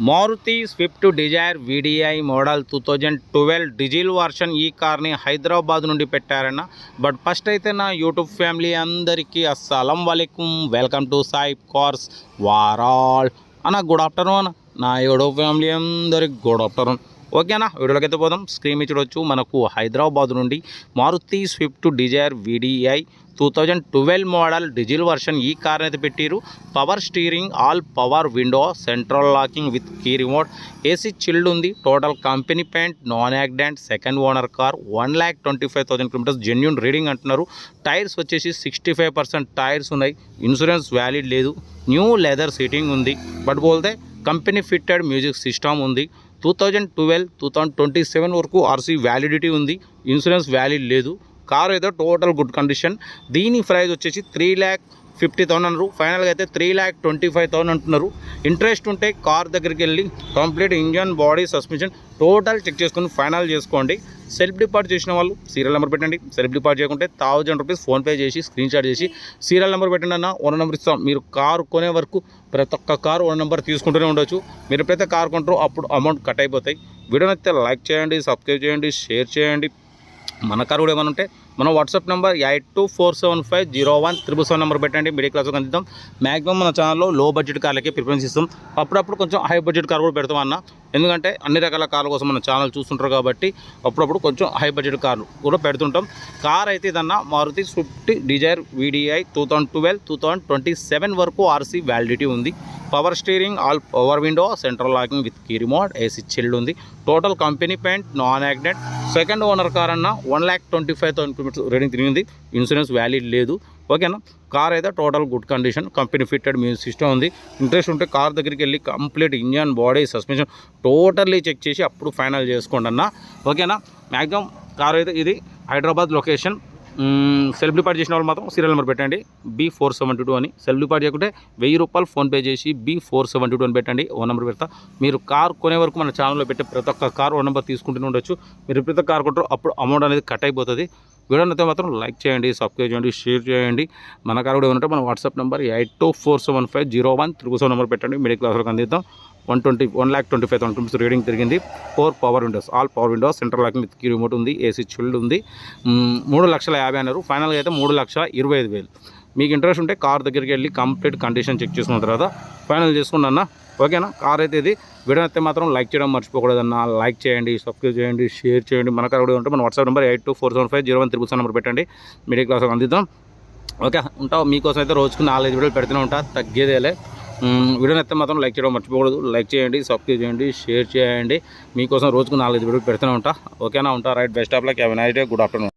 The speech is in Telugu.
Maruti swift Dzire VDI model two thousand twelve diesel version ఈ కార్ని హైదరాబాద్ నుండి పెట్టారన్న. బట్ ఫస్ట్ అయితే నా యూట్యూబ్ ఫ్యామిలీ అందరికీ అస్సలం వలైకుం. Welcome to Sai cars. వారాల్. అన్న గుడ్ ఆఫ్టర్నూన్ అన్న. నా యూట్యూబ్ ఫ్యామిలీ అందరికి గుడ్ ఆఫ్టర్నూన్ ఓకేనా? వీడియోలోకి అయితే పోదాం. స్క్రీన్ మీద చూడొచ్చు. మనకు హైదరాబాద్ నుండి Maruti swift Dzire VDI two thousand twelve model diesel version ఈ కార్ అయితే పెట్టిరు power steering all power window central locking with key remote AC chilled ఉంది. Total company paint non accident second owner car one lakh twenty five thousand kilometres genuine reading అంటున్నారు. టైర్స్ వచ్చేసి సిక్స్టీ ఫైవ్ పర్సెంట్ టైర్స్ ఉన్నాయి. ఇన్సూరెన్స్ వ్యాలిడ్ లేదు. న్యూ లెదర్ సీటింగ్ ఉంది. బట్ బోల్తే కంపెనీ ఫిట్టెడ్ మ్యూజిక్ సిస్టమ్ ఉంది. Two thousand twelve two thousand twenty seven వరకు ఆర్సీ వ్యాలిడిటీ ఉంది. ఇన్సూరెన్స్ వ్యాలిడ్ లేదు. కారు ఏదో టోటల్ గుడ్ కండిషన్ దీని ప్రైస్ వచ్చేసి త్రీ ల్యాక్ ఫిఫ్టీ థౌసండ్ అన్నారు. ఫైనల్గా అయితే three lakh twenty five thousand అంటున్నారు. ఇంట్రెస్ట్ ఉంటే కార్ దగ్గరికి వెళ్ళి complete engine body suspension total check చేసుకుని ఫైనల్ చేసుకోండి. సెల్ఫ్ డిపార్ట్ చేసిన వాళ్ళు సీరియల్ నెంబర్ పెట్టండి. సెల్ఫ్ డిపార్ట్ చేయకుంటే థౌజండ్ రూపీస్ ఫోన్పే చేసి స్క్రీన్ షాట్ చేసి సీరియల్ నెంబర్ పెట్టండి అన్న. ఓనర్ నెంబర్ ఇస్తాం. మీరు కారు కొనే వరకు ప్రతి ఒక్క కారు ఓనర్ నెంబర్ తీసుకుంటూనే ఉండొచ్చు. మీరు ఎప్పుడైతే కారు కొంటారో అప్పుడు అమౌంట్ కట్ అయిపోతాయి. వీడియో నచ్చితే లైక్ చేయండి సబ్స్క్రైబ్ చేయండి షేర్ చేయండి. మన కారు కూడా ఏమైనా ఉంటే మన WhatsApp number eight two four seven five zero one triple seven number పెట్టండి. మిడిల్ క్లాస్కి అందిద్దాం మ్యాక్సిమం మన ఛానల్లో లో బడ్జెట్ కార్లకే ప్రిఫరెన్స్ ఇస్తాం. అప్పుడప్పుడు కొంచెం హై బడ్జెట్ కార్ కూడా పెడతాం అన్న. ఎందుకంటే అన్ని రకాల కార్ల కోసం మన ఛానల్ చూస్తుంటారు కాబట్టి అప్పుడప్పుడు కొంచెం హై బడ్జెట్ కార్లు కూడా పెడుతుంటాం. కార్ అయితే ఇదన్నా Maruti swift Dzire VDI two thousand twelve two thousand twenty seven వరకు ఆర్సీ వ్యాలిడిటీ ఉంది. Power steering all power window central locking with key remote AC chilled ఉంది. Total company paint non యాగ్నెట్ second owner car అన్న one lakh twenty five thousand kilometres reading తిరిగింది ఇన్సూరెన్స్ వ్యాలిడ్ లేదు. ఓకేనా కార్ అయితే total good condition company fitted music system ఉంది. ఇంట్రెస్ట్ ఉంటే కార్ దగ్గరికి వెళ్ళి complete engine body suspension totally check చేసి అప్పుడు ఫైనల్ చేసుకోండి అన్న. ఓకేనా మ్యాక్సిమం కార్ అయితే ఇది హైదరాబాద్ లొకేషన్ సెల్ఫ్ డిపార్ట్ చేసిన వాళ్ళు మాత్రం సీరియల్ నెంబర్ పెట్టండి. బీ ఫోర్ సెవెంటీ టూ అని. సెల్ఫ్ డిపార్ట్ చేయకుంటే వెయ్యి రూపాయలు ఫోన్పే చేసి బీ ఫోర్ సెవెంటీ టూ అని పెట్టండి. ఓ నెంబర్ పెడతా. మీరు కార్ కొనే వరకు మన ఛానల్లో పెట్టే ప్రతి ఒక్క కార్ ఓ నెంబర్ తీసుకుంటూనే ఉండొచ్చు. మీరు ఎప్పుడైతే కార్ కొట్టరు అప్పుడు అమౌంట్ అనేది కట్ అయిపోతుంది. వీడియో అయితే మాత్రం లైక్ చేయండి సబ్స్క్రైబ్ చేయండి షేర్ చేయండి. మన కార్ కూడా ఏమంటే మన WhatsApp number eight two four seven five zero one triple seven number పెట్టండి. మిడిల్ క్లాస్లో అందిద్దాం. One twenty one lakh twenty five thousand rupees reading తిరిగింది four power windows all power windows centre lock మీద కీ రిమోట్ ఉంది ఏసీ చిల్డ్ ఉంది. మూడు లక్షల యాభై అన్నారు. ఫైనల్గా అయితే మూడు లక్షల ఇరవై ఐదు వేలు. మీకు ఇంట్రెస్ట్ ఉంటే కార్ దగ్గరికి వెళ్ళి కంప్లీట్ కండిషన్ చెక్ చేసుకున్న తర్వాత ఫైనల్ చేసుకున్నా అన్న ఓకేనా కార్ అయితే ఇది వీడియో అయితే మాత్రం లైక్ చేయడం మర్చిపోకూడదన్న. లైక్ చేయండి సబ్స్క్రైబ్ చేయండి షేర్ చేయండి. మన కార్ కూడా ఉంటే మన WhatsApp number eight two four seven five zero one triple seven number పెట్టండి. మిడిల్ క్లాస్ అందిద్దాం. ఓకే ఉంటావు. మీకోసం అయితే రోజుకు నాలుగైదు వీడియోలు పెడుతూనే ఉంటా. తగ్గేదేలే. వీడియో వీడియోని మాత్రం లైక్ చేయడం మర్చిపోకూడదు. లైక్ చేయండి సబ్స్క్రైబ్ చేయండి షేర్ చేయండి. మీకోసం రోజుకు నాలుగైదు వీడియోలు పెడుతూనే ఉంటా. ఓకేనా ఉంటా? Right best of luck have nice day good afternoon